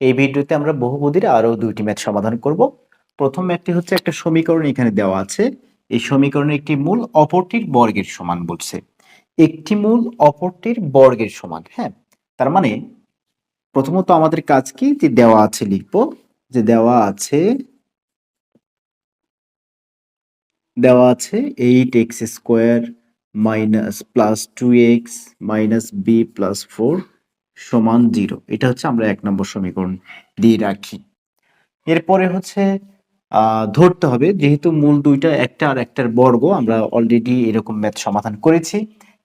এই ভিডিওতে আমরা বহুপদীর আরও দুইটি ম্যাথ সমাধান করব। প্রথম ম্যাথটি হচ্ছে একটা সমীকরণ এখানে দেওয়া আছে। এই সমীকরণের একটি মূল অপরটির বর্গের সমান বলছে। একটি মূল অপরটির বর্গের সমান হ্যাঁ? তার মানে প্রথমত আমাদের কাজ কি? যে দেওয়া আছে লিখব, যে দেওয়া আছে দেওয়া আছে eight X square minus plus two X minus B plus four সমান জিরো। এটা হচ্ছে আমরা এক নম্বর সমীকরণ দিয়ে রাখি। এরপরে হচ্ছে ধরতে হবে যেহেতু মূল দুইটা একটা আর একটার বর্গ আমরা অলরেডি এরকম ম্যাথ সমাধান করেছি।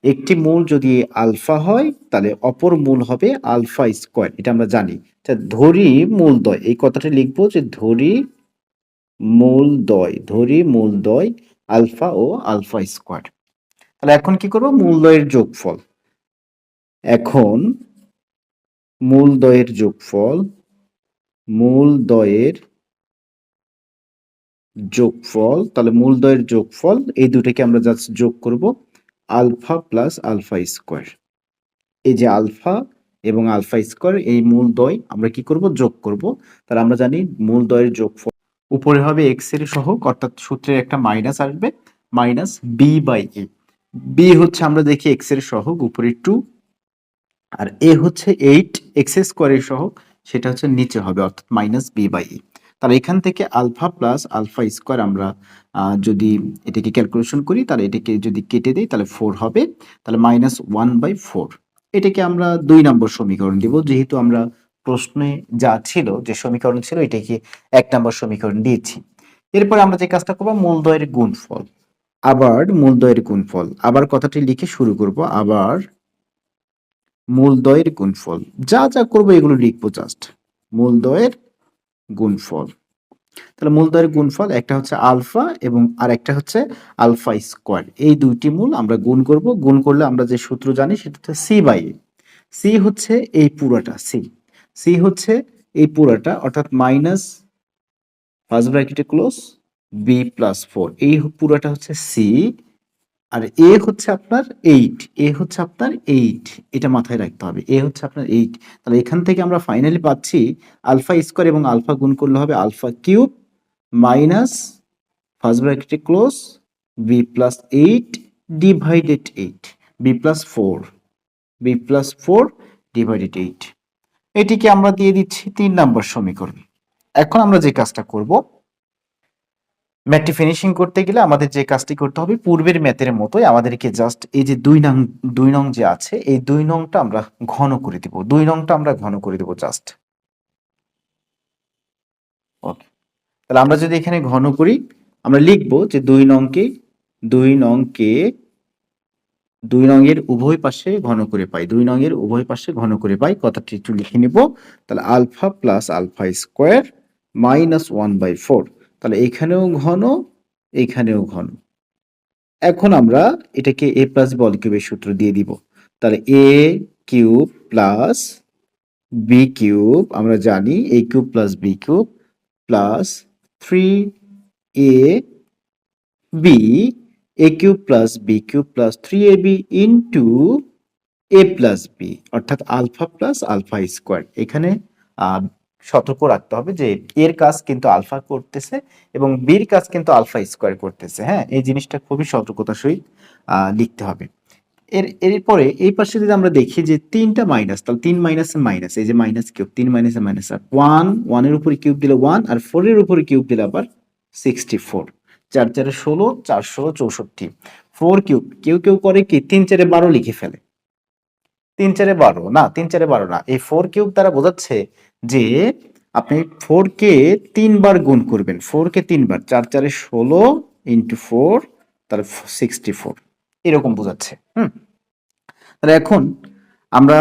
একটি মূল যদি আলফা হয় তাহলে অপর মূল হবে আলফা স্কোয়ার এটা আমরা জানি। আচ্ছা, ধরি মূল দয় এই কথাটা লিখব যে ধরি মূল দয় ধরি মূল দয় আলফা ও আলফা স্কোয়ার। তাহলে এখন কি করব? মূল দয়ের যোগফল। এখন মূল দয়ের যোগফল, মূল দয়ের যোগফল, তাহলে মূল দয়ের যোগফল, এই দুটোকে আমরা জাস্ট যোগ করব, আলফা প্লাস আলফা স্কোয়ার এই যে আলফা এবং আলফা স্কোয়ার এই মূল দয় আমরা কি করব? যোগ করব। তাহলে আমরা জানি মূল দয়ের যোগফল উপরে হবে এক্সের সহগ, অর্থাৎ সূত্রের একটা মাইনাস আসবে minus B by A B হচ্ছে আমরা দেখি এক্সের সহগ, উপরে টু আর এ হচ্ছে এইট এক্স স্কোয়ারের সহগ, সেটা হচ্ছে নিচে হবে, অর্থাৎ মাইনাস বি বাই ই তাহলে এখান থেকে আলফা প্লাস আলফা স্কোয়ার আমরা যদি এটাকে ক্যালকুলেশন করি, তাহলে এটাকে যদি কেটে দিই, তাহলে ফোর হবে। তাহলে মাইনাস ওয়ান বাই ফোর এটাকে আমরা দুই নম্বর সমীকরণ দিব, যেহেতু আমরা প্রশ্নে যা ছিল, যে সমীকরণ ছিল, এটাকে এক নম্বর সমীকরণ দিয়েছি। এরপর আমরা যে কাজটা করব, মূলদয়ের গুণফল। আবার মূলদয়ের গুণফল। আবার কথাটি লিখে শুরু করব, আবার মূলদয়ের গুণফল। যা যা করব এগুলো লিখব জাস্ট মূলদয়ের গুণফল। তাহলে মূলদয়ের গুণফল একটা হচ্ছে আলফা এবং আর একটা হচ্ছে আলফা স্কোয়ার। এই দুইটি মূল আমরা গুণ করব। গুণ করলে আমরা যে সূত্র জানি সেটা হচ্ছে সি বাই সি হচ্ছে এই পুরোটা সি সি হচ্ছে এই পুরোটা, অর্থাৎ মাইনাস ফার্স্ট ব্র্যাকেটে ক্লোজ বি প্লাস ফোর এই পুরোটা হচ্ছে সি আর এ হচ্ছে আপনার এইট এ হচ্ছে আপনার এইট এটা মাথায় রাখতে হবে। এ হচ্ছে আপনার এইট তাহলে এখান থেকে আমরা ফাইনালি পাচ্ছি আলফা স্কোয়ার এবং আলফা গুণ করলে হবে আলফা কিউব মাইনাস ফার্স্ট ব্র্যাকেটে close B plus eight divided eight B plus four B plus four divided eight এটিকে আমরা দিয়ে দিচ্ছি তিন নম্বর সমীকরণ। এখন আমরা যে কাজটা করব ম্যাটটি ফিনিশিং করতে গেলে আমাদের যে কাজটি করতে হবে, পূর্বের ম্যাথের মতোই আমাদেরকে জাস্ট এই যে দুই নং দুই নং যে আছে, এই দুই নংটা আমরা ঘন করে দিব। দুই নংটা আমরা ঘন করে দেব জাস্ট ওকে তাহলে আমরা যদি এখানে ঘন করি, আমরা লিখব যে দুই নংকে দুই নংকে, দুই নংয়ের উভয় পাশে ঘন করে পাই। দুই নংয়ের উভয় পাশে ঘন করে পাই। কথাটি একটু লিখে নিব। তাহলে alpha plus alpha square minus one by four তাহলে এখানেও ঘন এখানেও ঘন। এখন আমরা এটাকে এ প্লাস বল কিউবের সূত্র দিয়ে দিব। তাহলে A cube plus B cube, আমরা জানি A cube plus B cube plus three A B A cube plus B cube plus three A B into A plus B অর্থাৎ আলফা প্লাস আলফা স্কোয়ার এখানে সতর্ক রাখতে হবে যে এর কাজ কিন্তু আলফা করতেছে এবং বির কাজ কিন্তু আলফা স্কোয়ার করতেছে। হ্যাঁ এই জিনিসটা খুবই সতর্কতার সহিত লিখতে হবে। এর, এরপরে এই পাশে যদি আমরা দেখি যে তিনটা মাইনাস তাহলে তিন মাইনাস মাইনাস এই যে মাইনাস কিউব তিন মাইনাস মাইনাস আর ওয়ান ওয়ানের উপরে কিউব দিলে ওয়ান আর ফোরের উপরে কিউব দিলে আবার সিক্সটি ফোর চার চারে ষোলো, চার ষোলো, চৌষট্টি। ফোর কিউব কেউ কেউ করে কি, তিন চারে বারো লিখে ফেলে। তিন চারে বারো, না, তিন চারে বারো না। এই ফোর কিউব দ্বারা বোঝাচ্ছে যে আপনি ফোর কে তিনবার গুণ করবেন। ফোর কে তিনবার, চার চারে ষোলো ইন্টু ফোর তাহলে সিক্সটি ফোর এরকম বোঝাচ্ছে, হুম? তাহলে এখন আমরা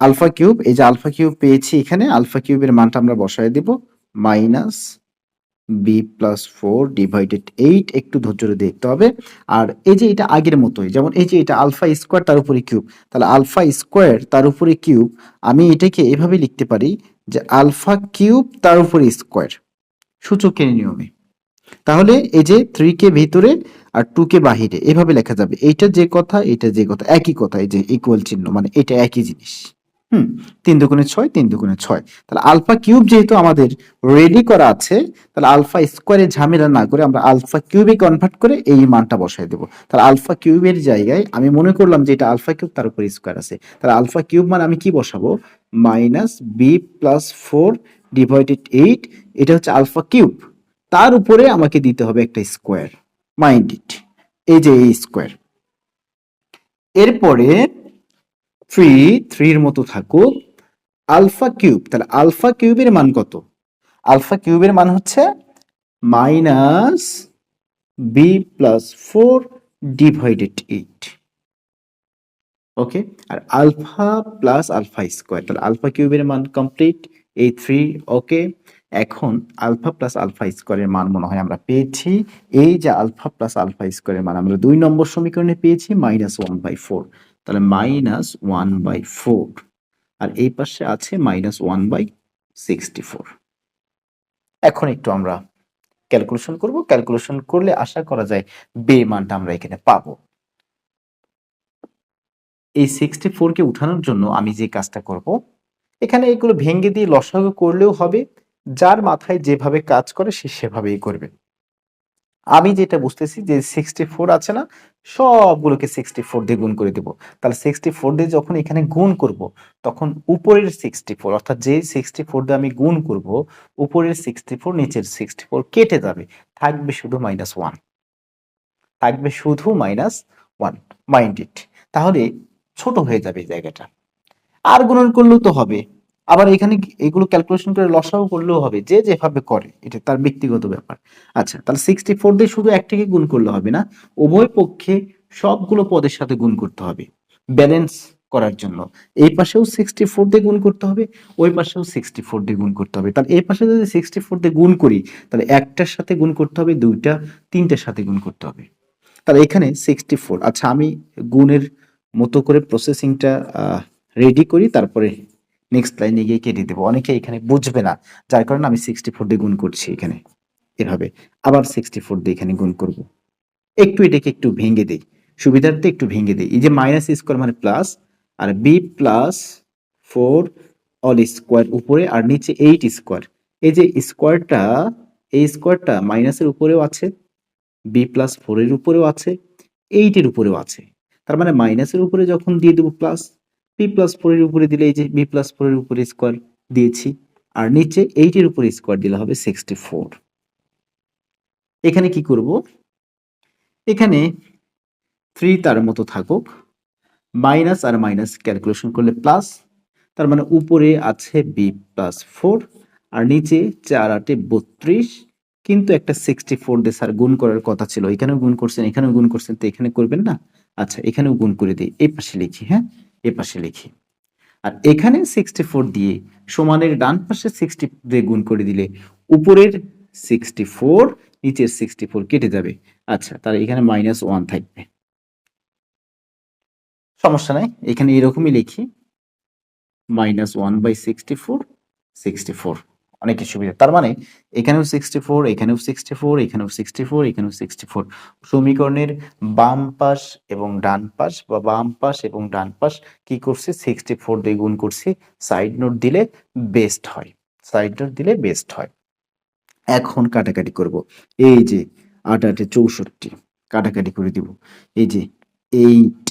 আলফা কিউব এই যে আলফা কিউব পেয়েছি এখানে আলফা কিউবের মানটা আমরা বসায় দেব minus B plus four divided eight একটু ধৈর্য ধরে দেখতে হবে। আর এই যে এটা আগের মতোই, যেমন এই যে এটা আলফা স্কোয়ার তার উপরে কিউব তাহলে আলফা স্কোয়ার তার উপরে কিউব আমি এটাকে এভাবে লিখতে পারি যে আলফা কিউব তার উপরে স্কোয়ার সূচকের নিয়মে। তাহলে এই যে থ্রি কে ভিতরে আর টু কে বাহিরে, এভাবে লেখা যাবে। এইটা যে কথা এটা যে কথা, একই কথা, এই যে ইকুয়াল চিহ্ন মানে এটা একই জিনিস। হুম, তিন দুগুণে ছয়, তিন দুগুণে ছয়। তাহলে আলফা কিউব যেহেতু আমাদের রেডি করা আছে, তাহলে আলফা স্কোয়ারে ঝামেলা না করে আমরা আলফা কিউবে কনভার্ট করে এই মানটা বসাই দেবো। তাহলে আলফা কিউবের জায়গায় আমি মনে করলাম যে এটা আলফা কিউব তার উপরে স্কোয়ার আছে। তাহলে আলফা কিউব মানে আমি কি বসাবো? Minus B plus four divided eight এটা হচ্ছে আলফা কিউব। তার উপরে আমাকে দিতে হবে একটা স্কোয়ার মাইন্ড ইট এই যে এই স্কোয়ার এরপরে থ্রি থ্রির মতো থাকুক আলফা কিউব তাহলে আলফা কিউবের মান কত? আলফা কিউবের মান হচ্ছে minus B plus four divided eight okay আর আলফা প্লাস আলফা স্কোয়ার তাহলে আলফা কিউবের মান কমপ্লিট এই থ্রি ওকে এখন আলফা প্লাস আলফা স্কোয়ারের মান মনে হয় আমরা পেয়েছি। এই যে আলফা প্লাস আলফা স্কোয়ারের মান, আমরা দুই নম্বর সমীকরণে পেয়েছি মাইনাস ওয়ান বাই ফোর তাহলে মাইনাস ওয়ান বাই ফোর আর এই পাশে আছে minus one by sixty four এখন একটু আমরা ক্যালকুলেশন করব। ক্যালকুলেশন করলে আশা করা যায় বে মানটা আমরা এখানে পাবো। এই সিক্সটি ফোরকে উঠানোর জন্য আমি যে কাজটা করব, এখানে এগুলো ভেঙে দিয়ে লসাগু করলেও হবে। যার মাথায় যেভাবে কাজ করে সে সেভাবেই করবে। আমি যেটা বুঝতেছি যে সিক্সটি ফোর আছে না, সবগুলোকে সিক্সটি ফোর দিয়ে গুণ করে দেবো। তাহলে সিক্সটি ফোর দিয়ে যখন এখানে গুণ করব, তখন উপরের সিক্সটি ফোর অর্থাৎ যে সিক্সটি ফোর দিয়ে আমি গুণ করব, উপরের সিক্সটি ফোর নিচের সিক্সটি ফোর কেটে যাবে। থাকবে শুধু মাইনাস ওয়ান থাকবে শুধু মাইনাস ওয়ান মাইন্ড ইট তাহলে ছোট হয়ে যাবে জায়গাটা। আর গুণন করলেও তো হবে। আবার এখানে এগুলো ক্যালকুলেশন করে লসাও করলেও হবে, যে যেভাবে করে, এটা তার ব্যক্তিগত ব্যাপার। আচ্ছা তাহলে সিক্সটি ফোর দিয়ে শুধু একটাকে গুণ করলে হবে না, উভয় পক্ষে সবগুলো পদের সাথে গুণ করতে হবে ব্যালেন্স করার জন্য। এই পাশেও সিক্সটি ফোর দিয়ে গুণ করতে হবে, ওই পাশেও সিক্সটি ফোর দিয়ে গুণ করতে হবে। তাহলে এই পাশে যদি সিক্সটি ফোর দিয়ে গুণ করি, তাহলে একটার সাথে গুণ করতে হবে, দুইটা, তিনটার সাথে গুণ করতে হবে। তাহলে এখানে সিক্সটি ফোর আচ্ছা আমি গুণের মতো করে প্রসেসিংটা রেডি করি, তারপরে নেক্সট লাইনে গিয়ে কেটে দেবো। অনেকে এখানে বুঝবে না, যার কারণে আমি সিক্সটি ফোর দিয়ে গুণ করছি এখানে। এভাবে আবার সিক্সটি ফোর দিয়ে এখানে গুণ করব। একটু এটাকে একটু ভেঙে দেই। সুবিধার্থে একটু ভেঙে দেই। এই যে মাইনাস স্কোয়ার মানে প্লাস আর B plus four all square উপরে, আর নিচে এইট স্কোয়ার এই যে স্কোয়ারটা এই স্কোয়ারটা মাইনাসের উপরেও আছে বি প্লাস ফোরের উপরেও আছে এইটের উপরেও আছে। তার মানে মাইনাসের উপরে যখন দিয়ে দেবো প্লাস বি প্লাস ফোরের উপরে দিলে এই যে বি প্লাস ফোরের উপরে স্কোয়ার দিয়েছি, আর নিচে এইটের উপরে স্কোয়ার দিলে হবে সিক্সটি ফোর এখানে কি করব? এখানে থ্রি তার মতো থাকুক মাইনাস আর মাইনাস ক্যালকুলেশন করলে প্লাস তার মানে উপরে আছে বি প্লাস ফোর আর নিচে চার, আটে বত্রিশ, কিন্তু একটা সিক্সটি ফোর দিয়ে স্যার গুণ করার কথা ছিল, এখানেও গুণ করছেন, এখানেও গুণ করছেন, তো এখানে করবেন না? আচ্ছা এখানেও গুণ করে দিই, এই পাশে লিখি হ্যাঁ? এ লিখি। আর এখানে সিক্সটি ফোর দিয়ে সমানের ডান পাশে সিক্সটি দিয়ে গুণ করে দিলে উপরের সিক্সটি ফোর নিচের সিক্সটি ফোর কেটে যাবে। আচ্ছা তাহলে এখানে মাইনাস ওয়ান থাকবে। সমস্যা নাই, এখানে এরকমই লিখি। Minus one by sixty four sixty four অনেক সুবিধা। তার মানে এখানেও সিক্সটি ফোর এখানেও সিক্সটি ফোর এখানেও সিক্সটি ফোর এখানেও সিক্সটি ফোর সমীকরণের বাম পাশ এবং ডান পাশ বা বাম পাশ এবং ডান পাশ কি করছে? সিক্সটি ফোর দিয়ে গুণ করছে। সাইড নোট দিলে বেস্ট হয়। সাইড নোট দিলে বেস্ট হয়। এখন কাটাকাটি করব। এই যে আট আটে চৌষট্টি, কাটাকাটি করে দিব। এই যে এইট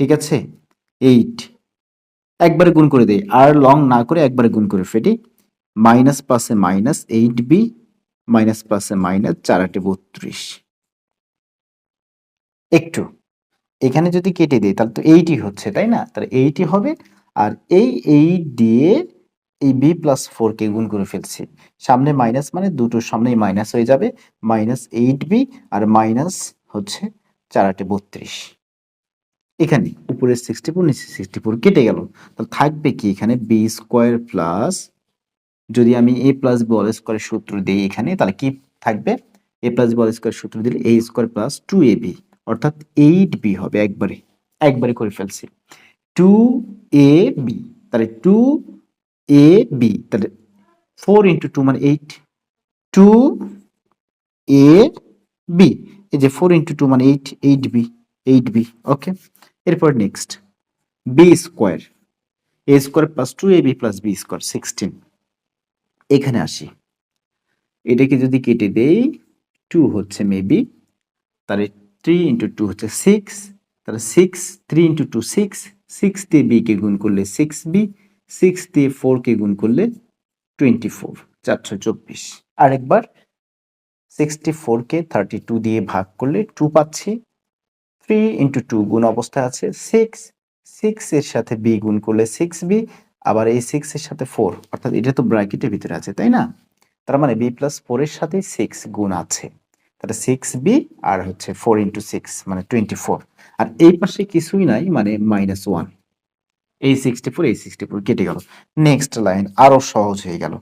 ঠিক আছে? এইট একবারে গুণ করে দেই। আর লং না করে একবারে গুণ করে ফেটি মাইনাস পাশে মাইনাস এইট বি মাইনাস পাশে মাইনাস চার আটে বত্রিশ। একটু। এখানে যদি কেটে দিই, তাহলে তো এইটি হচ্ছে, তাই না? তাহলে এইটি হবে। আর এই এইট দিয়ে এই বি প্লাস ফোর কে গুণ করে ফেলছি। সামনে মাইনাস মানে দুটোর সামনেই মাইনাস হয়ে যাবে। মাইনাস এইট বি আর মাইনাস হচ্ছে চার আটে বত্রিশ। এখানে উপরে সিক্সটি ফোর নিচে সিক্সটি ফোর কেটে গেল। তাহলে থাকবে কি এখানে? বি স্কোয়ার প্লাস যদি আমি এ প্লাস বি অল সূত্র দিই এখানে, তাহলে কি থাকবে? A plus B all square সূত্র দিলে A square plus two A B অর্থাৎ এইট বি হবে একবারে। একবারে করে ফেলছি। টু এ বি তাহলে টু এ বি তাহলে ফোর ইন্টু টু মানে এইট টু এ বি এই যে ফোর ইন্টু টু মানে eight eight B eight B okay এরপর next B square A square plus two A B plus B square sixteen এখানে আসি। এটাকে যদি কেটে দেই টু হচ্ছে মেবি তাহলে থ্রি ইন্টু টু হচ্ছে সিক্স তাহলে six three into two six six দিয়ে বিকে গুণ করলে সিক্স বি সিক্স দিয়ে ফোরকে গুণ করলে টোয়েন্টি ফোর চারশো চব্বিশ। আরেকবার সিক্সটি ফোরকে থার্টি টু দিয়ে ভাগ করলে টু পাচ্ছি। থ্রি ইন্টু টু গুণ অবস্থায় আছে সিক্স সিক্স এর সাথে বি গুণ করলে সিক্স বি আবার এই সিক্স এর সাথে ফোর অর্থাৎ এটা তো ব্র্যাকেটের ভিতরে আছে, তাই না? তার মানে বি প্লাস ফোর এর সাথে সিক্স গুণ আছে। তাহলে সিক্স বি আর হচ্ছে ফোর ইন্টু সিক্স মানে টোয়েন্টি ফোর আর এই পাশে কিছুই নাই মানে মাইনাস ওয়ান এই সিক্সটি ফোর এই সিক্সটি ফোর কেটে গেল। নেক্সট লাইন আরও সহজ হয়ে গেল।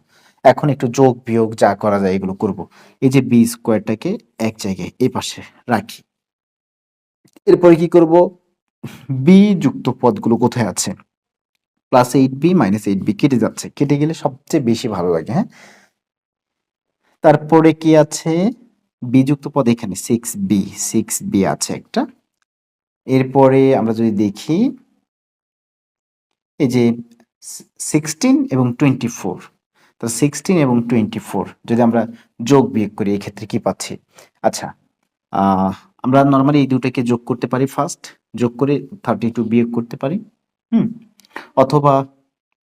এখন একটু যোগ বিয়োগ যা করা যায় এগুলো করব। এই যে বি স্কোয়ারটাকে এক জায়গায় এই পাশে রাখি। এরপরে কি করব? বি যুক্ত পদগুলো কোথায় আছে? Plus eight B minus eight B কেটে যাচ্ছে। কেটে গেলে সবচেয়ে বেশি ভালো লাগে হ্যাঁ? তারপরে কি আছে? বি যুক্ত পদ এখানে সিক্স বি সিক্স বি আছে একটা। এরপরে আমরা যদি দেখি, এই যে সিক্সটিন এবং টোয়েন্টি ফোর তো সিক্সটিন এবং টোয়েন্টি ফোর যদি আমরা যোগ বিয়োগ করি, এক্ষেত্রে কি পাচ্ছি? আচ্ছা আমরা নর্মালি এই দুটাকে যোগ করতে পারি ফার্স্ট যোগ করে থার্টি টু বিয়োগ করতে পারি, হুম? অথবা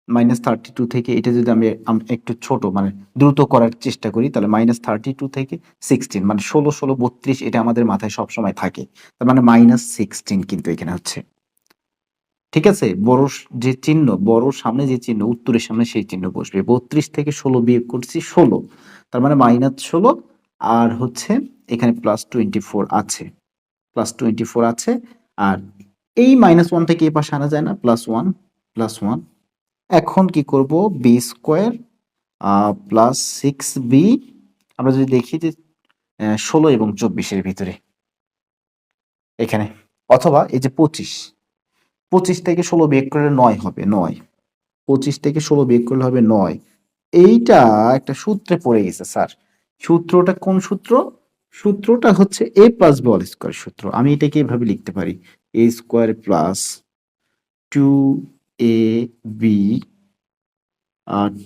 মাইনাস থার্টি টু থেকে এটা যদি আমি একটু ছোট মানে দ্রুত করার চেষ্টা করি, তাহলে মাইনাস থার্টি টু থেকে সিক্সটিন মানে ষোলো ষোলো, বত্রিশ, এটা আমাদের মাথায় সবসময় থাকে। তার মানে মাইনাস সিক্সটিন কিন্তু এখানে হচ্ছে। ঠিক আছে? বড় যে চিহ্ন, বড় সামনে যে চিহ্ন, উত্তরের সামনে সেই চিহ্ন বসবে। বত্রিশ থেকে ষোলো বিয়োগ করছি ষোলো। তার মানে মাইনাস ষোলো, আর হচ্ছে এখানে প্লাস টোয়েন্টি ফোর আছে। প্লাস টোয়েন্টি ফোর আছে, আর এই মাইনাস ওয়ান থেকে এই পাশে আনা যায় না প্লাস ওয়ান প্লাস ওয়ান এখন কি করব? B square plus six B আমরা যদি দেখি যে ষোলো এবং চব্বিশের ভিতরে। এখানে। অথবা এই যে পঁচিশ। পঁচিশ থেকে ষোলো বিয়োগ করলে নয় হবে, নয়। পঁচিশ থেকে ষোলো বিয়োগ করলে হবে নয়। এইটা একটা সূত্রে পড়ে গেছে, স্যার। সূত্রটা কোন সূত্র? সূত্রটা হচ্ছে এ প্লাস বল স্কোয়ার সূত্র। আমি এটাকে এভাবে লিখতে পারি। A square plus two A B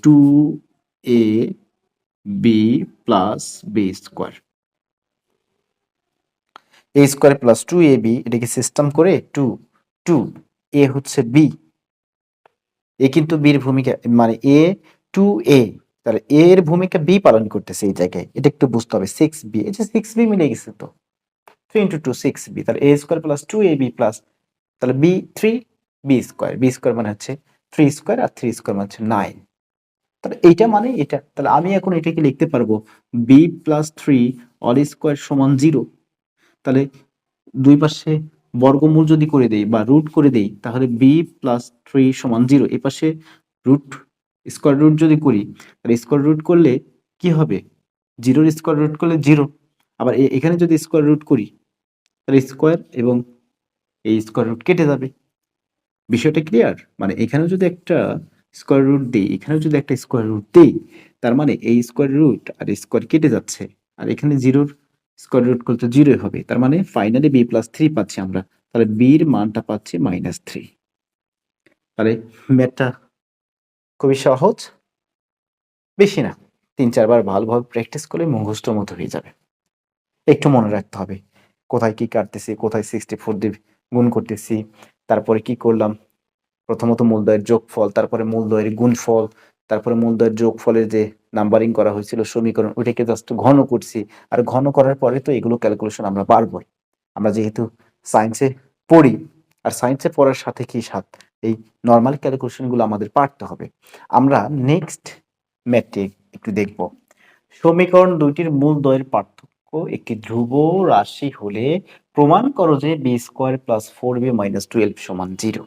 two A B plus B square A square plus two A B এটাকে সিস্টেম করে টু টু এ হচ্ছে বি এ কিন্তু বির ভূমিকা মানে এ টু এ তাহলে এ এর ভূমিকা বি পালন করতেছে এই জায়গায়। এটা একটু বুঝতে হবে। সিক্স বি এই যে সিক্স বি মিলে গেছে তো। Three into two six b তাহলে a square plus two a b plus তাহলে b three b square b square মানে হচ্ছে থ্রি স্কোয়ার আর থ্রি স্কোয়ার মানে হচ্ছে নাইন তাহলে এইটা মানে এটা। তাহলে আমি এখন এটাকে লিখতে পারব b plus three all square সমান জিরো তাহলে দুই পাশে বর্গমূল যদি করে দেই বা রুট করে দেই, তাহলে বি প্লাস থ্রি সমান জিরো এ পাশে রুট স্কোয়ার রুট যদি করি, তাহলে স্কোয়ার রুট করলে কি হবে? জিরোর স্কোয়ার রুট করলে জিরো আবার এখানে যদি স্কোয়ার রুট করি, তাহলে স্কোয়ার এবং এই স্কোয়ার রুট কেটে যাবে। বিষয়টা ক্লিয়ার মানে এখানেও যদি একটা স্কোয়ার রুট দিই, এখানেও যদি একটা স্কোয়ার রুট দিই, তার মানে এই স্কোয়ার রুট আর স্কোয়ার কেটে যাচ্ছে। আর এখানে জিরোর স্কোয়ার রুট করতে জিরো হবে। তার মানে ফাইনালি বি প্লাস থ্রি পাচ্ছি আমরা। তাহলে বির মানটা পাচ্ছি মাইনাস থ্রি তাহলে ম্যাথটা খুবই সহজ। বেশি না, তিন চারবার ভালোভাবে প্র্যাকটিস করলে মুখস্থ মতো হয়ে যাবে। একটু মনে রাখতে হবে, কোথায় কি কাটতেছি, কোথায় সিক্সটি ফোর দিয়ে গুণ করতেছি, তারপরে কি করলাম? প্রথমত মূলদয়ের যোগফল, তারপরে মূলদয়ের গুণফল, তারপরে মূলদয়ের যোগফলের যে নাম্বারিং করা হয়েছিল সমীকরণ, ওইটাকে জাস্ট ঘন করছি। আর ঘন করার পরে তো এগুলো ক্যালকুলেশন আমরা পারবই। আমরা যেহেতু সায়েন্সে পড়ি, আর সায়েন্সে পড়ার সাথে কি সাথ? এই নর্মাল ক্যালকুলেশনগুলো আমাদের পারতে হবে। আমরা নেক্সট ম্যাথে একটু দেখব। সমীকরণ দুইটির মূল দয়ের পার্থক্য একটি ধ্রুব রাশি হলে প্রমাণ করো যে b square plus four b minus twelve সমান জিরো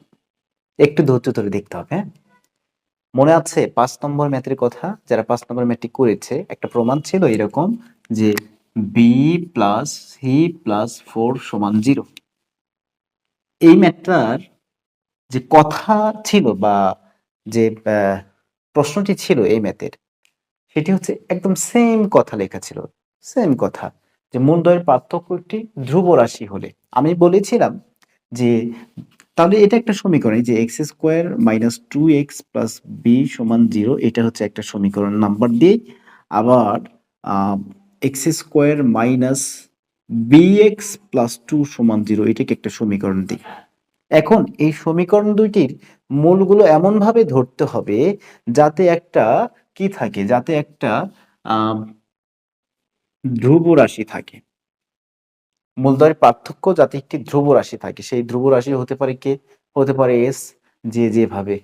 একটু ধৈর্য ধরে দেখতে হবে হ্যাঁ? মনে আছে পাঁচ নম্বর ম্যাথের কথা? যারা পাঁচ নম্বর ম্যাথটি করেছে, একটা প্রমাণ ছিল এরকম যে b plus c plus four সমান জিরো এই ম্যাথটার যে কথা ছিল বা যে প্রশ্নটি ছিল এই ম্যাথের, সেটি হচ্ছে একদম সেম কথা লেখা ছিল সেম কথা। যে মূলদয়ের পার্থক্য একটি ধ্রুব রাশি হলে। আমি বলেছিলাম যে, তাহলে এটা একটা সমীকরণ যে x square minus two x plus b সমান জিরো এটা হচ্ছে একটা সমীকরণ নাম্বার দিয়ে। আবার x square minus b x plus two সমান জিরো এটাকে একটা সমীকরণ দিই এখন এই সমীকরণ দুইটির মূলগুলো এমনভাবে ধরতে হবে যাতে একটা কি থাকে? যাতে একটা ধ্রুব রাশি থাকে। মূলদয়ের পার্থক্য যাতে একটি ধ্রুব রাশি থাকে। সেই ধ্রুব রাশি হতে পারে কে? হতে পারে এস যে যেভাবে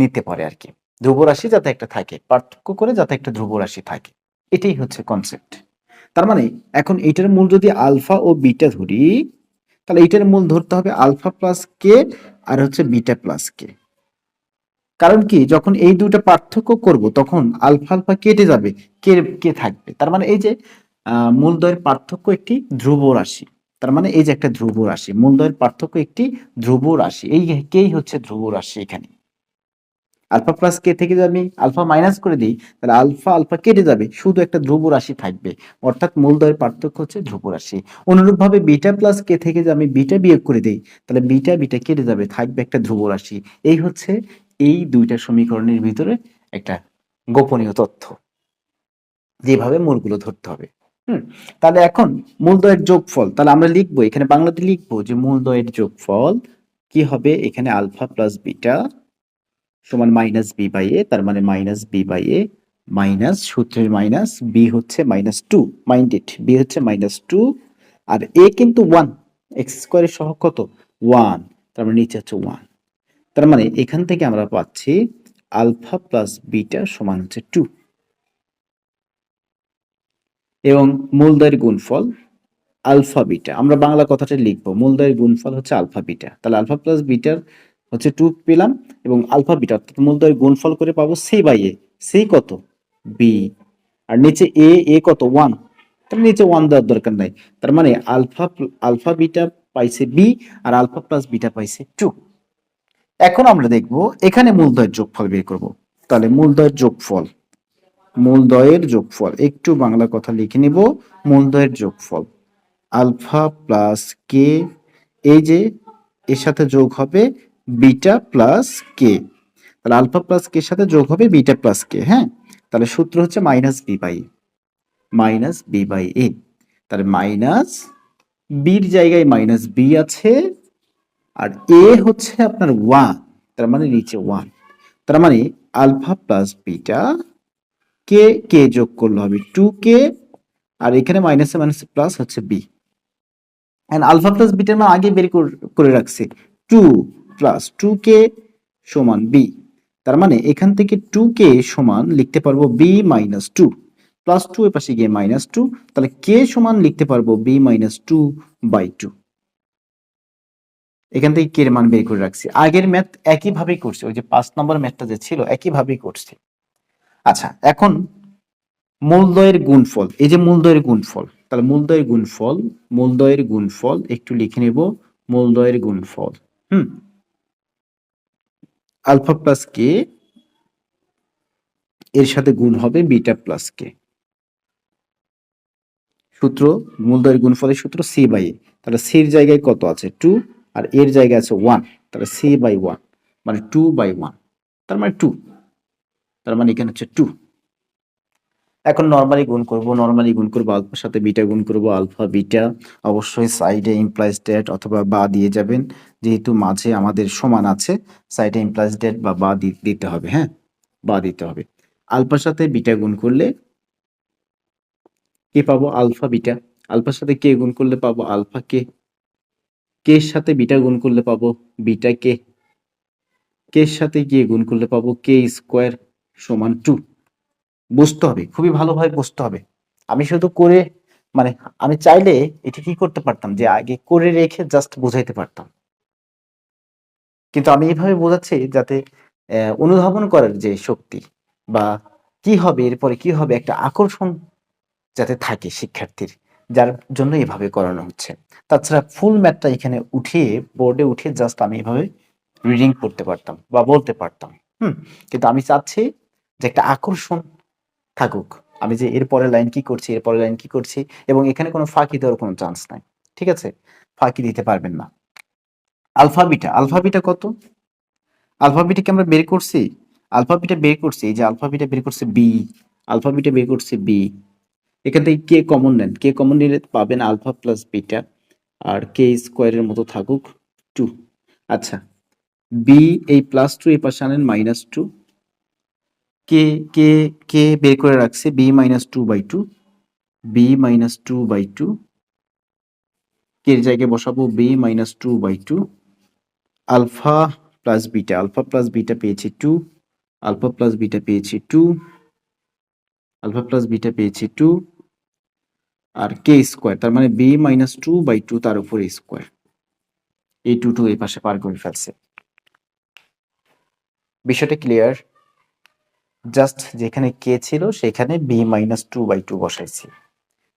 নিতে পারে আর কি। ধ্রুব রাশি যাতে একটা থাকে। পার্থক্য করে যাতে একটা ধ্রুব রাশি থাকে। এটাই হচ্ছে কনসেপ্ট তার মানে এখন এটার মূল যদি আলফা ও বিটা ধরি তাহলে এটার মূল ধরতে হবে আলফা প্লাস কে আর হচ্ছে বিটা প্লাস কে কারণ কি, যখন এই দুটো পার্থক্য করব, তখন আলফা আলফা কেটে যাবে, কে কে থাকবে। তার মানে এই যে মূল মূলদ্বয়ের পার্থক্য একটি ধ্রুব রাশি। তার মানে এই যে একটা ধ্রুব রাশি মূলদ্বয়ের পার্থক্য একটি ধ্রুব রাশি। এই কেই হচ্ছে ধ্রুব রাশি এখানে। আলফা প্লাস কে থেকে যদি আমি আলফা মাইনাস করে দিই, তাহলে আলফা আলফা কেটে যাবে, শুধু একটা ধ্রুব রাশি থাকবে। অর্থাৎ মূলদ্বয়ের পার্থক্য হচ্ছে ধ্রুব রাশি। অনুরূপভাবে বিটা প্লাস কে থেকে যদি আমি বিটা বিয়োগ করে দিই, তাহলে বিটা বিটা কেটে যাবে, থাকবে একটা ধ্রুব রাশি। এই হচ্ছে এই দুইটা সমীকরণের ভিতরে একটা গোপনীয় তথ্য। যেভাবে মূলগুলো ধরতে হবে। হুম, তাহলে এখন মূলদয়ের যোগফল, তাহলে আমরা লিখব, এখানে বাংলাতে লিখব যে মূলদয়ের যোগফল কি হবে? এখানে আলফা প্লাস বিটা সমান মাইনাস বি বাই এ তার মানে minus b by a minus সূত্রের মাইনাস বি হচ্ছে মাইনাস টু মাইন্ডেড বি হচ্ছে মাইনাস টু আর এ কিন্তু ওয়ান এক্স স্কোয়ারের সহ কত? ওয়ান তার মানে নিচে হচ্ছে ওয়ান তার মানে এখান থেকে আমরা পাচ্ছি আলফা প্লাস বিটা সমান হচ্ছে টু এবং মূলদয়ের গুণফল আলফা বিটা আমরা বাংলা কথাটা লিখব মূলদয়ের গুণফল হচ্ছে আলফা বিটা তাহলে আলফা প্লাস বিটার হচ্ছে টু পেলাম এবং আলফা বিটা অর্থাৎ মূলদয়ের গুণফল করে পাবো সেই বাই এ সেই কত? বি আর নিচে এ এ কত? ওয়ান তার নিচে ওয়ান দেওয়ার দরকার নাই। তার মানে আলফা আলফা বিটা পাইছে বি আর আলফা প্লাস বিটা পাইছে টু এখন আমরা দেখব এখানে মূলদয়ের যোগফল বের করব। তাহলে মূলদয়ের যোগফল মূলদয়ের যোগফল, একটু বাংলা কথা লিখে নিব মূলদয়ের যোগফল। আলফা প্লাস কে এই যে, এর সাথে যোগ হবে বিটা প্লাস কে। তাহলে আলফা প্লাস কে সাথে যোগ হবে বিটা প্লাস কে হ্যাঁ? তাহলে সূত্র হচ্ছে minus b by minus b by a তাহলে মাইনাস বির জায়গায় মাইনাস বি আছে, আর এ হচ্ছে আপনার ওয়ান তার মানে নিচে ওয়ান তার মানে আলফা প্লাস বিটা কে কে যোগ করলে হবে টু কে আর এখানে মাইনাসে মাইনাসে প্লাস হচ্ছে বি এন্ড আলফা প্লাস বিটার মান আগে বের করে রাখছে। টু প্লাস টু কে সমান বি তার মানে এখান থেকে টু কে সমান লিখতে পারব b minus two plus two এর পাশে গিয়ে মাইনাস টু তাহলে কে সমান লিখতে পারব b minus two by two এখান থেকে কে মান বের করে রাখছি। আগের ম্যাথ একইভাবেই করছে, ওই যে পাঁচ নম্বর ম্যাথটা যে ছিল, একইভাবেই করছে। আচ্ছা এখন মূলদয়ের গুণফল, এই যে মূলদয়ের গুণফল, তাহলে মূলদয়ের গুণফল মূলদয়ের গুণফল, একটু লিখে নেব, মূলদয়ের গুণফল, হুম? আলফা প্লাস কে এর সাথে গুণ হবে বিটা প্লাস কে। সূত্র মূলদয়ের গুণফলের সূত্র সি বাই এ। তাহলে সির জায়গায় কত আছে? টু। আর এর জায়গায় আছে ওয়ান। তাহলে সি বাই ওয়ান। মানে টু বাই ওয়ান। তার মানে টু। তার মানে এখানে হচ্ছে টু। এখন নর্মালি গুণ করব নর্মালি গুণ করব, আলফার সাথে বিটা গুণ করব, আলফা, বিটা। অবশ্যই সাইডে ইমপ্লাইজ ডেট অথবা বা দিয়ে যাবেন, যেহেতু মাঝে আমাদের সমান আছে সাইডে ইমপ্লাইজ ডেট বা বা দিতে হবে হ্যাঁ? বা দিতে হবে। আলফার সাথে বিটা গুণ করলে কে পাবো? Alpha, beta. আলফার সাথে কে গুণ করলে পাবো? আলফা, কে? কে এর সাথে বিটা গুণ করলে পাবো? বিটা, কে? কে এর সাথে কে গুণ করলে পাবো? কে স্কোয়ার সমান টু। বুঝতে হবে, খুবই ভালোভাবে বুঝতে হবে। আমি শুধু করে মানে আমি চাইলে এটা কি করতে পারতাম যে আগে করে রেখে জাস্ট বুঝাইতে পারতাম। কিন্তু আমি এইভাবে বোঝাচ্ছি যাতে অনুধাবন করার যে শক্তি বা কি হবে, এরপরে কি হবে একটা আকর্ষণ যাতে থাকে শিক্ষার্থীর, যার জন্য এভাবে করানো হচ্ছে। তাছাড়া ফুল ম্যাথটা এখানে উঠিয়ে বোর্ডে উঠিয়ে জাস্ট আমি এভাবে রিডিং করতে পারতাম বা বলতে পারতাম। হুম, কিন্তু আমি চাচ্ছি যে একটা আকর্ষণ থাকুক। আমি যে এর পরের লাইন কি করছি, এর পরের লাইন কি করছি এবং এখানে কোনো ফাঁকি দেওয়ার কোনো চান্স নাই, ঠিক আছে? ফাঁকি দিতে পারবেন না। আলফা বিটা আলফা বিটা কত? আলফা বিটাকে আমরা বের করছি? আলফা বিটা বের করছি, এই যে আলফা বিটা বের করছে বি আলফা বিটা বের করছে বি এখান থেকে কে কমন নেন। কে কমন নিলে পাবেন আলফা প্লাস বিটা, আর কে স্কোয়ারের মতো থাকুক টু আচ্ছা বি এই প্লাস টু এই পাশে আনেন মাইনাস টু কে কে কে বের করে রাখছে b minus two by two b minus two by two k জায়গায় বসাবো b minus two by two alpha plus beta alpha plus beta পেয়েছি টু আলফা প্লাস বিটা পেয়েছি টু আলফা প্লাস বিটা পেয়েছি two আর কে square তার মানে b minus two by two তার উপরে স্কোয়ার এই টু টু এই পাশে পার করে ফেলছে। বিষয়টা ক্লিয়ার জাস্ট যেখানে কে ছিল, সেখানে b minus two by two বসাইছি।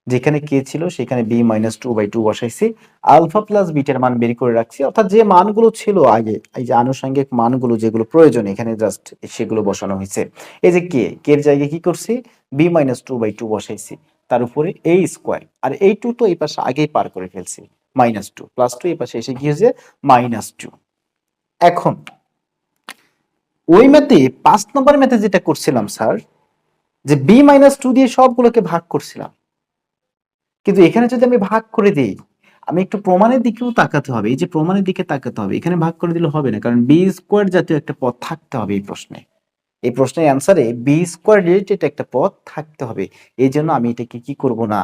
যেখানে কে ছিল, সেখানে b minus two by two বসাইছি। আলফা প্লাস বিটার মান বের করে রাখছি। অর্থাৎ যে মানগুলো ছিল আগে, এই যে আনুষঙ্গিক মানগুলো যেগুলো প্রয়োজন, এখানে জাস্ট সেগুলো বসানো হয়েছে। এই যে কে এর জায়গায় কি করছি? B minus two by two বসাইছি। তার উপরে এ স্কোয়ার আর এই টু তো এই পাশে আগেই পার করে ফেলছি। মাইনাস টু প্লাস টু এই পাশে এসে কি হয়েছে? মাইনাস টু এখন ওই ম্যাথে, পাঁচ নম্বর ম্যাথে যেটা করছিলাম, স্যার, যে বি মাইনাস টু দিয়ে সবগুলোকে ভাগ করছিলাম। কিন্তু এখানে যদি আমি ভাগ করে দিই, আমি একটু প্রমাণের দিকেও তাকাতে হবে, এই যে প্রমাণের দিকে তাকাতে হবে, এখানে ভাগ করে দিলে হবে না, কারণ বি স্কোয়ার জাতীয় একটা পদ থাকতে হবে এই প্রশ্নে। এই প্রশ্নের অ্যান্সারে বি স্কোয়ার রিলেটেড একটা পদ থাকতে হবে, এই জন্য আমি এটাকে কি করব না?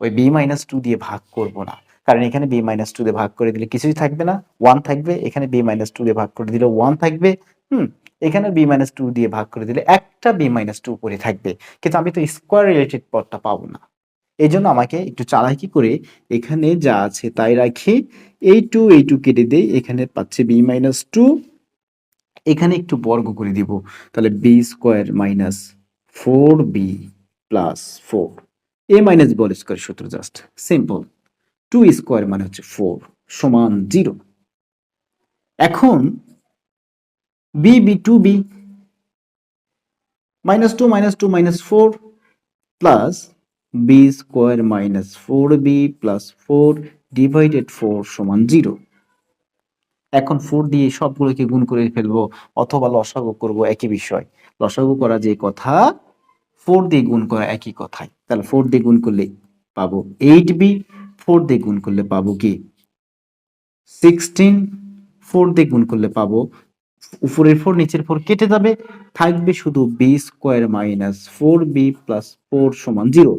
ওই বি মাইনাস টু দিয়ে ভাগ করব না। কারণ এখানে বি মাইনাস টু দিয়ে ভাগ করে দিলে কিছুই থাকবে না ওয়ান থাকবে, এখানে বি মাইনাস টু দিয়ে ভাগ করে দিলে ওয়ান থাকবে হুম, এখানে বি মাইনাস টু দিয়ে ভাগ করে দিলে একটা বি মাইনাস টু উপরে থাকবে। কিন্তু আমি তো স্কোয়ার রিলেটেড পদটা পাবো না। এই জন্য আমাকে একটু চালাকি করে এখানে যা আছে তাই রাখি। এই টু এই টু কেটে দেই এখানে পাচ্ছে বি মাইনাস টু এখানে একটু বর্গ করে দিব। তাহলে b square minus four b plus four a minus ball square সূত্র জাস্ট সিম্পল টু স্কোয়ার মানে হচ্ছে ফোর সমান জিরো এখন b b two b minus two minus two minus four plus b square minus four b plus four divided four সমান zero এখন four দিয়ে সবগুলোকে গুণ করে ফেলব অথবা লসাগু করব একই বিষয়। লসাগু করা যে কথা ফোর দিয়ে গুণ করা একই কথাই। তাহলে ফোর দিয়ে গুণ করলে পাবো এইট বি ফোর দিয়ে গুণ করলে পাবো কি? সিক্সটিন ফোর দিয়ে গুণ করলে পাবো উপরের ফোর নিচের ফোর কেটে যাবে। থাকবে শুধু b square minus four b plus four সমান জিরো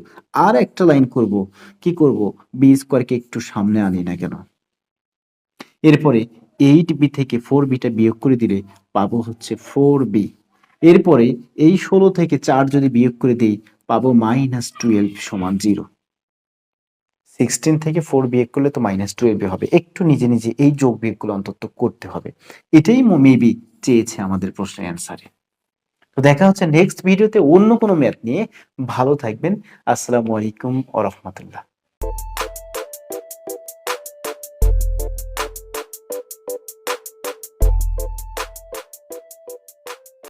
আর একটা লাইন করব। কি করব? বি স্কোয়ারকে একটু সামনে আনি না কেন? এরপরে এইট বি থেকে ফোর বিটা বিয়োগ করে দিলে পাবো হচ্ছে ফোর বি এরপরে এই ষোলো থেকে চার যদি বিয়োগ করে দিই, পাবো মাইনাস টুয়েলভ সমান জিরো সিক্সটিন থেকে ফোর বিয়োগ করলে তো মাইনাস টুয়েলভ হবে। একটু নিজে নিজে এই যোগ বিয়োগগুলো অন্তত করতে হবে। এটাই মেবি চেয়েছে আমাদের প্রশ্নের অ্যান্সারে তো দেখা হচ্ছে নেক্সট ভিডিওতে অন্য কোনো ম্যাথ নিয়ে। ভালো থাকবেন। আসসালামু আলাইকুম ওরহমতুল্লাহ রহমতুল্লাহ।